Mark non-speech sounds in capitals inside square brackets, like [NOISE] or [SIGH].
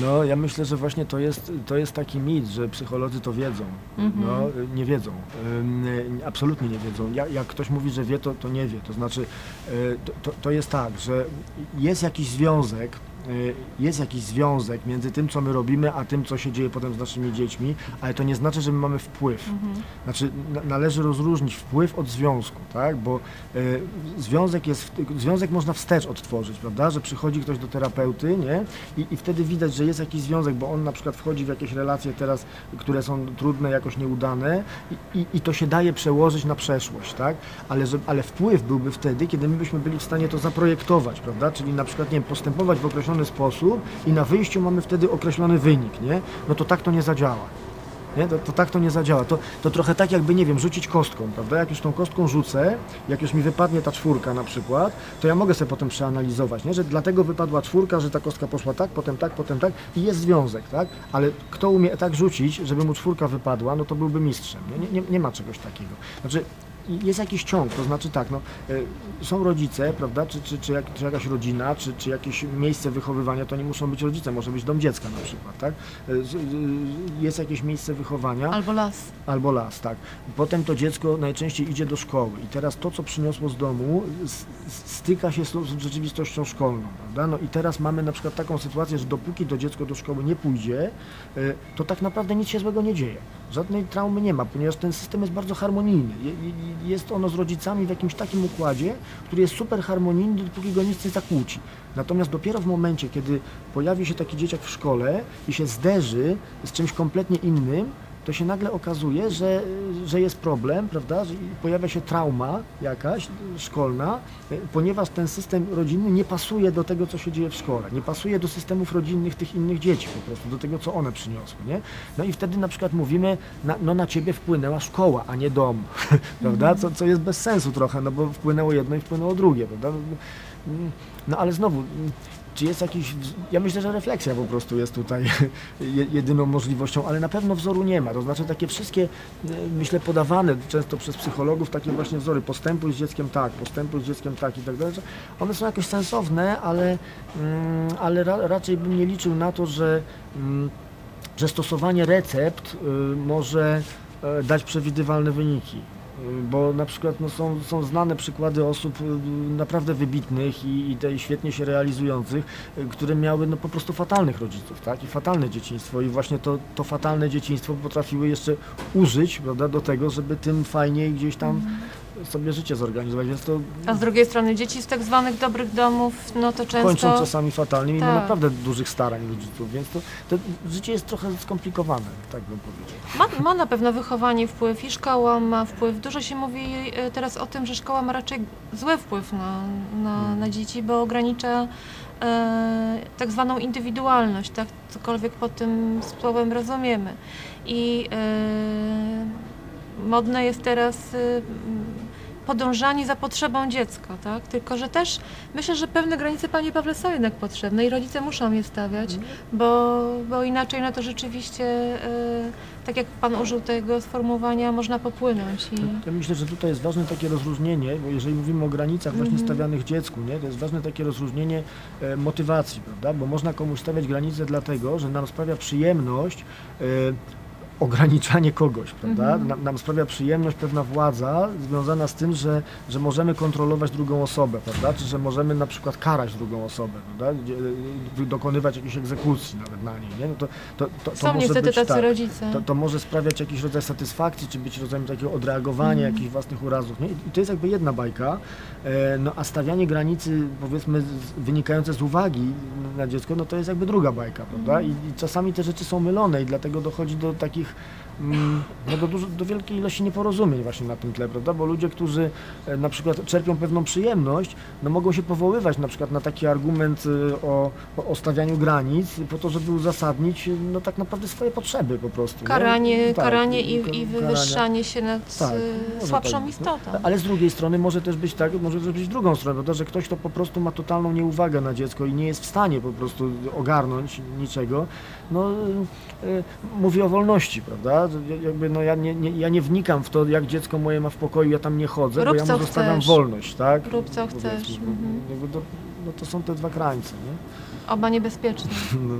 No, ja myślę, że właśnie to jest, to jest taki mit, że psycholodzy to wiedzą. Mhm. No, nie wiedzą. Absolutnie nie wiedzą. Ja, jak ktoś mówi, że wie, to, to nie wie. To znaczy, y, to, to, to jest tak, że jest jakiś związek, jest jakiś związek między tym, co my robimy, a tym, co się dzieje potem z naszymi dziećmi, ale to nie znaczy, że my mamy wpływ. Mhm. Znaczy, na, należy rozróżnić wpływ od związku, tak? Bo y, związek jest, związek można wstecz odtworzyć, prawda? Że przychodzi ktoś do terapeuty, nie? I, I wtedy widać, że jest jakiś związek, bo on na przykład wchodzi w jakieś relacje teraz, które są trudne, jakoś nieudane i, i, i to się daje przełożyć na przeszłość, tak? Ale, że, ale wpływ byłby wtedy, kiedy my byśmy byli w stanie to zaprojektować, prawda? Czyli na przykład, nie wiem, postępować w określony sposób i na wyjściu mamy wtedy określony wynik, nie? No to tak to nie zadziała. Nie? To, to tak to nie zadziała. To, to trochę tak jakby, nie wiem, rzucić kostką, prawda? Jak już tą kostką rzucę, jak już mi wypadnie ta czwórka na przykład, to ja mogę sobie potem przeanalizować, nie? że dlatego wypadła czwórka, że ta kostka poszła tak, potem tak, potem tak i jest związek, tak? Ale kto umie tak rzucić, żeby mu czwórka wypadła, no to byłby mistrzem. Nie, nie, nie, ma czegoś takiego. Znaczy, jest jakiś ciąg, to znaczy tak, no, y, są rodzice, prawda, czy, czy, czy, jak, czy jakaś rodzina, czy, czy jakieś miejsce wychowywania, to nie muszą być rodzice, może być dom dziecka na przykład, tak? Y, y, Jest jakieś miejsce wychowania, Albo las. albo las, tak. Potem to dziecko najczęściej idzie do szkoły i teraz to, co przyniosło z domu, styka się z z rzeczywistością szkolną, prawda? No i teraz mamy na przykład taką sytuację, że dopóki to dziecko do szkoły nie pójdzie, to tak naprawdę nic się złego nie dzieje. Żadnej traumy nie ma, ponieważ ten system jest bardzo harmonijny. Je- je- Jest ono z rodzicami w jakimś takim układzie, który jest super harmonijny, dopóki go nic nie zakłóci. Natomiast dopiero w momencie, kiedy pojawi się taki dzieciak w szkole i się zderzy z czymś kompletnie innym, to się nagle okazuje, że, że jest problem, prawda? Że pojawia się trauma jakaś szkolna, ponieważ ten system rodzinny nie pasuje do tego, co się dzieje w szkole, nie pasuje do systemów rodzinnych tych innych dzieci po prostu, do tego, co one przyniosły, nie? No i wtedy na przykład mówimy, na, no na ciebie wpłynęła szkoła, a nie dom, [LAUGHS] prawda? Co, co jest bez sensu trochę, no bo wpłynęło jedno i wpłynęło drugie, prawda? Mm, No ale znowu, czy jest jakiś. Ja myślę, że refleksja po prostu jest tutaj [LAUGHS] je- jedyną możliwością, ale na pewno wzoru nie ma. To znaczy takie wszystkie, e, myślę, podawane często przez psychologów, takie właśnie wzory, postępuj z dzieckiem tak, postępuj z dzieckiem tak i tak dalej, one są jakoś sensowne, ale, mm, ale ra, raczej bym nie liczył na to, że, mm, że stosowanie recept y, może e, dać przewidywalne wyniki. Bo na przykład no, są, są znane przykłady osób y, naprawdę wybitnych i, i te świetnie się realizujących, y, które miały no, po prostu fatalnych rodziców, tak? I fatalne dzieciństwo. I właśnie to, to fatalne dzieciństwo potrafiły jeszcze użyć prawda, do tego, żeby tym fajniej gdzieś tam sobie życie zorganizować. Więc to A z drugiej strony dzieci z tak zwanych dobrych domów, no to często... kończą czasami fatalnie mimo Tak. naprawdę dużych starań rodziców. Więc to, to życie jest trochę skomplikowane, tak bym powiedział. Ma, ma na pewno wychowanie wpływ i szkoła ma wpływ. Dużo się mówi e, teraz o tym, że szkoła ma raczej zły wpływ na, na, na dzieci, bo ogranicza e, tak zwaną indywidualność, tak? cokolwiek pod tym słowem rozumiemy. I e, modne jest teraz m, podążanie za potrzebą dziecka, tak? Tylko, że też myślę, że pewne granice, Panie Pawle, są jednak potrzebne i rodzice muszą je stawiać, bo, bo inaczej no to rzeczywiście, e, tak jak Pan użył tego sformułowania, można popłynąć. I... Ja myślę, że tutaj jest ważne takie rozróżnienie, bo jeżeli mówimy o granicach właśnie Mhm. stawianych dziecku, nie, to jest ważne takie rozróżnienie e, motywacji, prawda? Bo można komuś stawiać granice dlatego, że nam sprawia przyjemność e, ograniczanie kogoś, prawda? Mhm. Nam, nam sprawia przyjemność pewna władza związana z tym, że, że możemy kontrolować drugą osobę, prawda? Czy że możemy na przykład karać drugą osobę, prawda? E, dokonywać jakiejś egzekucji nawet na niej, nie? No to, to, to, to Są może niestety być tacy tak. rodzice. To, to może sprawiać jakiś rodzaj satysfakcji, czy być rodzajem takiego odreagowania Mhm. jakichś własnych urazów. Nie? I to jest jakby jedna bajka, e, no a stawianie granicy, powiedzmy, wynikające z uwagi na dziecko, no to jest jakby druga bajka, prawda? I, I czasami te rzeczy są mylone i dlatego dochodzi do takich, mm, no do, dużo, do wielkiej ilości nieporozumień właśnie na tym tle, prawda? Bo ludzie, którzy e, na przykład czerpią pewną przyjemność, no mogą się powoływać na przykład na taki argument e, o, o, o stawianiu granic po to, żeby uzasadnić no tak naprawdę swoje potrzeby po prostu. nie? Karanie, Tak, karanie ka- i, i karania. wywyższanie się nad Tak, e, może słabszą tak być, no. istotą. Ale z drugiej strony może też być tak, może też być drugą stroną, prawda, że ktoś, kto po prostu ma totalną nieuwagę na dziecko i nie jest w stanie po prostu ogarnąć niczego, no y, y, mówię o wolności, prawda? Że Jakby, no, ja, nie, nie, ja nie wnikam w to, jak dziecko moje ma w pokoju, ja tam nie chodzę, Rób, bo ja mu zostawiam chcesz. wolność, tak? Rób, co Powiedzmy, chcesz, bo- mhm. jakby to, no to są te dwa krańce, nie? Oba niebezpieczne. [LAUGHS] No.